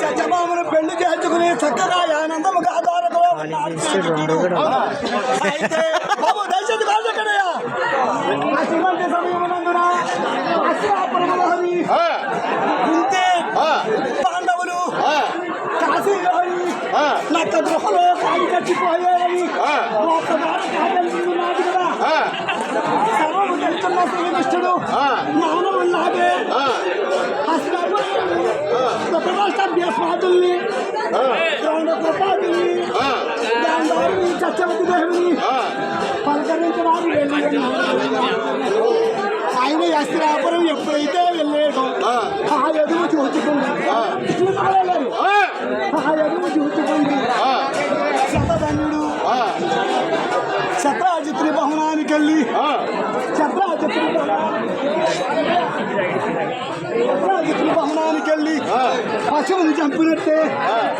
చచ్చబాబును పెళ్ళి చేసుకుని చక్కగా ఆనందముగా ఆధారతో అయితే ఆయన ఎక్కడ ఎప్పుడైతే వెళ్ళేయడం ఆ ఎదుగు చూసుకుంటా పశువుని చంపినట్టే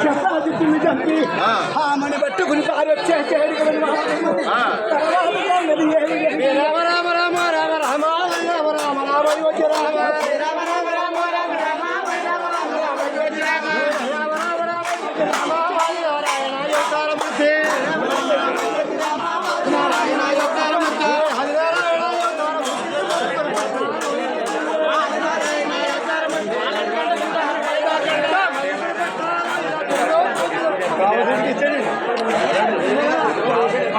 శతాజిత్రిని చంపి ఆమెను పట్టుకుని పారొచ్చే చేడు తర్వాత. రామ రామ రామ రామ రామ రామ రామ రామ యోగి రామ రామ రామ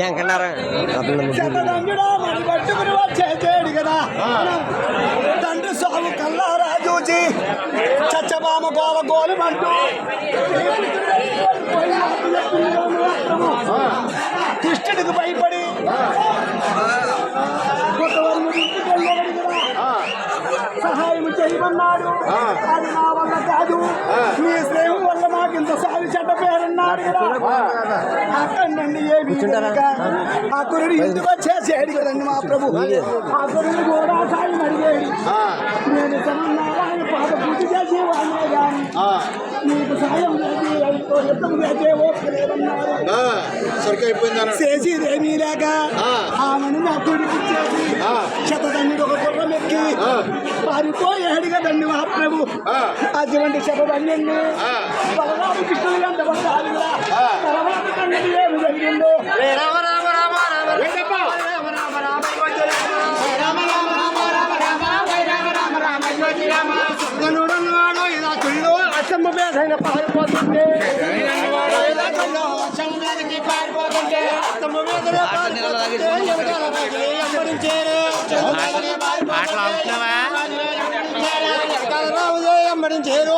ஏன் கண்ணாரன் తండ్రి సాగు కల్లారా చూచి చచ్చబామ గోల గోలుమంటూ కృష్ణుడికి భయపడి సహాయం చేయమన్నాడు. అది నా వల్ల కాదు. మీ స్నేహం ఇంత సారి చెడ్డ పేరున్నాడు కదా. అక్కడి నుండి ఏమి ఆ కురుడు ఇంటికి వచ్చేసాడు కదండి మా ప్రభు? ఆ కురుడు కూడా సాయం అడిగాడు నేను సమన్నారాయణ పాద పూజ చేసి వాళ్ళే కానీ నీకు సాయం చేసే చేసేదేమీ లేక ఆమెను నా కొడుకు ఇచ్చేసి శతదండ్రుడు ఒక గుర్రం ఎక్కి పారిపోయాడు కదండి మా ప్రభు. అటువంటి శతదండ్రుడిని అచ్చమ్మ మీద పారిపోతుంటే పారిపోతుంటే అచ్చమ్మ మీద పారిపోతుంటే అమ్మడించేరు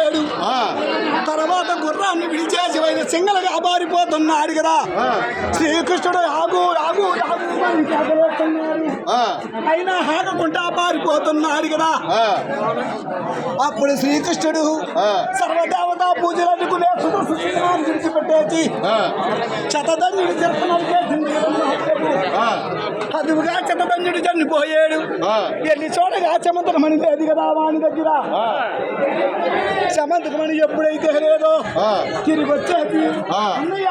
గుర్రాన్ని విడిచేసి ఆయన సింగలుగా బారిపోతున్నాడు కదా. శ్రీకృష్ణుడు ఆగు ఆగు. అయినా ఆగకుండా పారిపోతున్నాడు కదా. అప్పుడు శ్రీకృష్ణుడు సర్వదేవతా పూజలు అనుకునే సుదర్శనాన్ని విడిచిపెట్టేసి శతధన్యుడు అదువుగా శతధన్యుడు చనిపోయాడు. ఎన్ని చోటగా చమంతకమణి లేదు కదా వాని దగ్గర? చమంతకమణి ఎప్పుడైతే లేదో తిరిగి వచ్చేది అన్నయ్య.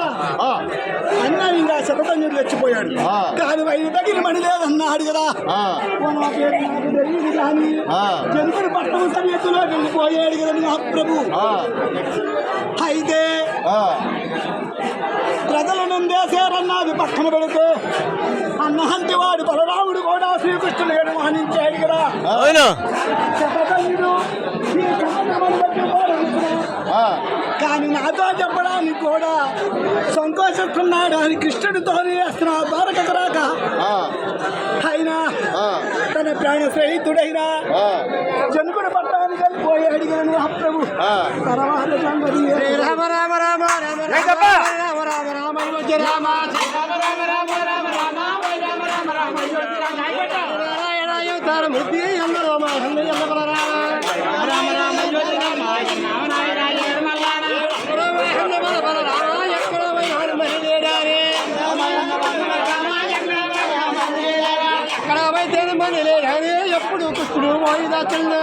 అన్న ఇంకా శతధన్యుడు చచ్చిపోయాడు. కానీ వైద్య దగ్గర మణి లేదన్నాడు కదా. నా తెలియదు కానీ జంతుడు పట్టణ సమేతలో వెళ్ళిపోయాడు కదా మహాప్రభు అయితే ప్రజల నందేశారన్నది పక్కన పెడితే అన్నహంటి వాడు బలరాముడు కూడా శ్రీకృష్ణుడు అనుమానించాడు కదా. అవును శతధన్యుడు ఈ శతధన్యుడు బట్టి పోరాడుతున్నాడు. కానీ నాతో చెప్పడానికి కూడా సంకోచిస్తున్నాడు అని కృష్ణుడితో వేస్తున్నా ద్వారకకు రాక అయినా తన ప్రాణ స్నేహితుడైన జనుకుడు పట్టడానికి వెళ్ళిపోయాడు కానీ మహాప్రభు తర్వాత సంగతి రామ రామ రామ రామ రామ రామ రామ రామ రామ రామ రామ போய் தான் சொல்லு